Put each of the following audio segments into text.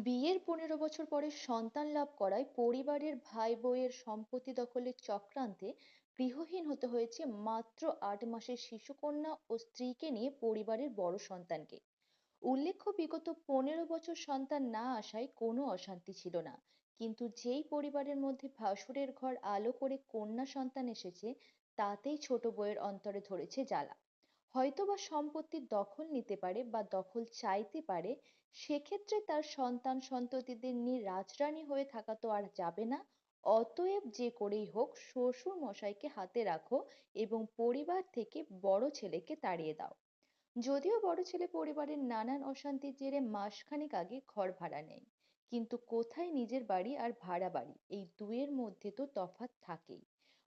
বিয়ের পনেরো বছর পরে সন্তান লাভ করায় পরিবারের ভাই বউয়ের সম্পত্তি দখলের চক্রান্তে গৃহহীন হতে হয়েছে মাত্র আট মাসের শিশুকন্যা ও স্ত্রীকে নিয়ে পরিবারের বড় সন্তানকে। উল্লেখ্য, বিগত পনেরো বছর সন্তান না আসায় কোনো অশান্তি ছিল না। কিন্তু যেই পরিবারের মধ্যে ভাসুরের ঘর আলো করে কন্যা সন্তান এসেছে, তাতেই ছোট বউয়ের অন্তরে ধরেছে জ্বালা। হয়তোবা সম্পত্তির দখল নিতে পারে বা দখল চাইতে পারে, সেক্ষেত্রে তার সন্তান সন্ততিদের নিয়ে রাজরানী হয়ে থাকা তো আর যাবে না। অতএব যে করেই হোক, শ্বশুর মশাইকে হাতে রাখো এবং পরিবার থেকে বড় ছেলেকে তাড়িয়ে দাও। যদিও বড় ছেলে পরিবারের নানান অশান্তির জেরে মাসখানেক আগে ঘর ভাড়া নেয়, কিন্তু কোথায় নিজের বাড়ি আর ভাড়া বাড়ি, এই দুয়ের মধ্যে তো তফাৎ থাকেই।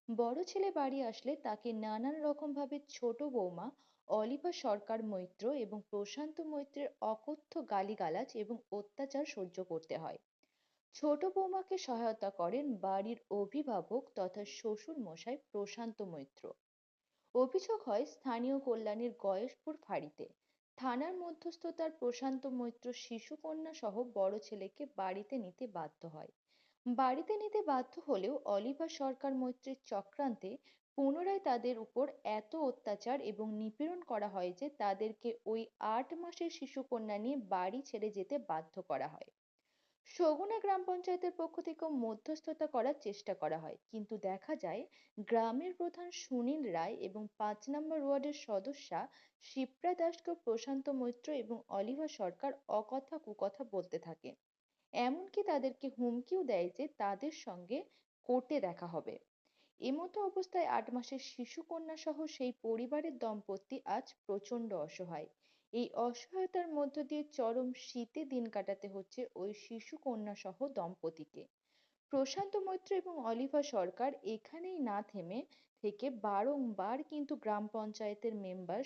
বড় ছেলে বাড়ি আসলে তাকে নানান রকম ভাবে ছোট বৌমা, অলিভা সরকার মৈত্র এবং প্রশান্ত মৈত্রের অকথ্য গালিগালাজ এবং অত্যাচার সহ্য করতে হয়। ছোট বৌমাকে সহায়তা করেন বাড়ির অভিভাবক তথা শ্বশুর মশাই প্রশান্ত মৈত্র। অভিযোগ হয় স্থানীয় কল্যাণীর গয়েশপুর ফাঁড়িতে। থানার মধ্যস্থতার প্রশান্ত মৈত্র শিশুকন্যা সহ বড় ছেলেকে বাড়িতে নিতে বাধ্য হয়। বাড়িতে নিতে বাধ্য হলেও অলিভার সরকার মৈত্রের চক্রান্তে পুনরায় তাদের উপর এত অত্যাচার এবং নিপীড়ন করা হয় যে তাদেরকে ওই আট মাসের শিশুকন্যা নিয়ে বাড়ি ছেড়ে যেতে বাধ্য করা হয়। সগুনা গ্রাম পঞ্চায়েতের পক্ষ থেকেও মধ্যস্থতা করার চেষ্টা করা হয়। কিন্তু দেখা যায়, গ্রামের প্রধান সুনীল রায় এবং পাঁচ নম্বর ওয়ার্ডের সদস্যা শিপ্রা দাসকে প্রশান্ত মৈত্র এবং অলিভা সরকার অকথা কুকথা বলতে থাকে। এমনকি তাদেরকে হুমকিও দেয় যে তাদের সঙ্গে কোর্টে দেখা হবে। এমতো অবস্থায় আট মাসের শিশুকন্যা সহ সেই পরিবারের দম্পতি আজ প্রচণ্ড অসহায়। এই অসহায়তার মধ্য দিয়ে চরম শীতে দিন কাটাতে হচ্ছে ওই শিশু কন্যা সহ দম্পতিকে। প্রশান্ত মৈত্র এবং অলিভা সরকার এখানেই না থেমে থেকে বারংবার কিন্তু গ্রাম পঞ্চায়েতের মেম্বার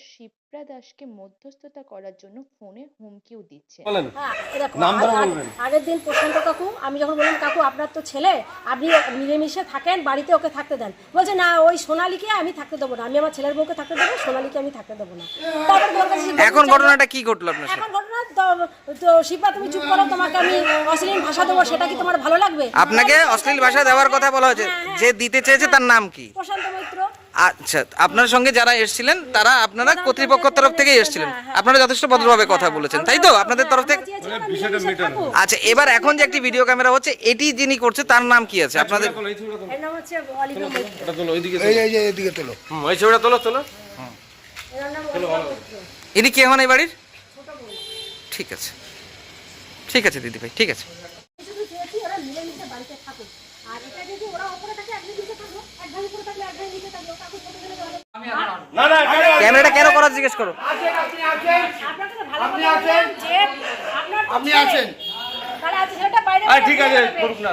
শিপ্রা দাসকে মধ্যস্থতা করার জন্য ফোনে হুমকিও দিচ্ছে। বলেন। হ্যাঁ। আগের দিন প্রশান্ত কাকু আমি যখন বললাম কাকু আপনার তো ছেলে আপনি মিলেমিশে থাকেন বাড়িতে ওকে থাকতে দেন। বলছে না ওই সোনালীকে আমি থাকতে দেবো না আমি আমার ছেলের বউকে থাকতে দেবো সোনালীকে আমি থাকতে দেবো না। এখন ঘটনাটা কি ঘটলো আপনার এখন ঘটনা তো- শিল্পা তুমি চুপ করো তোমাকে আমি অশ্লীল ভাষা দেবো সেটা কি তোমার ভালো লাগবে? আপনাকে অশ্লীল ভাষা দেওয়ার কথা বলা হয়েছে। হ্যাঁ, হ্যাঁ। যে দিতে চেয়েছে তার নাম কি? প্রশান্ত আচ্ছা আপনার সঙ্গে যারা এসেছিলেন তারা আপনারা কর্তৃপক্ষের তরফ থেকেই পঞ্চায়েত এসেছিলেন। হ্যাঁ, হ্যাঁ। আপনারা যথেষ্ট ভদ্রভাবে কথা হ্যাঁ, বলেছেন তাই তো? আপনাদের তরফ হ্যাঁ, থেকে মানে। আচ্ছা এবার এখন যে একটি ভিডিও ক্যামেরা হচ্ছে এটি যিনি করছে তার নাম কি আছে? আপনাদের ইনি কে হন এই বাড়ির? ঠিক আছে। ঠিক আছে দিদি ভাই ঠিক আছে। আর এটা যদি ওরা থাকে ক্যামেরাটা কেন করা জিজ্ঞেস করো? আপনি আছেন ঠিক আছে, করুক না।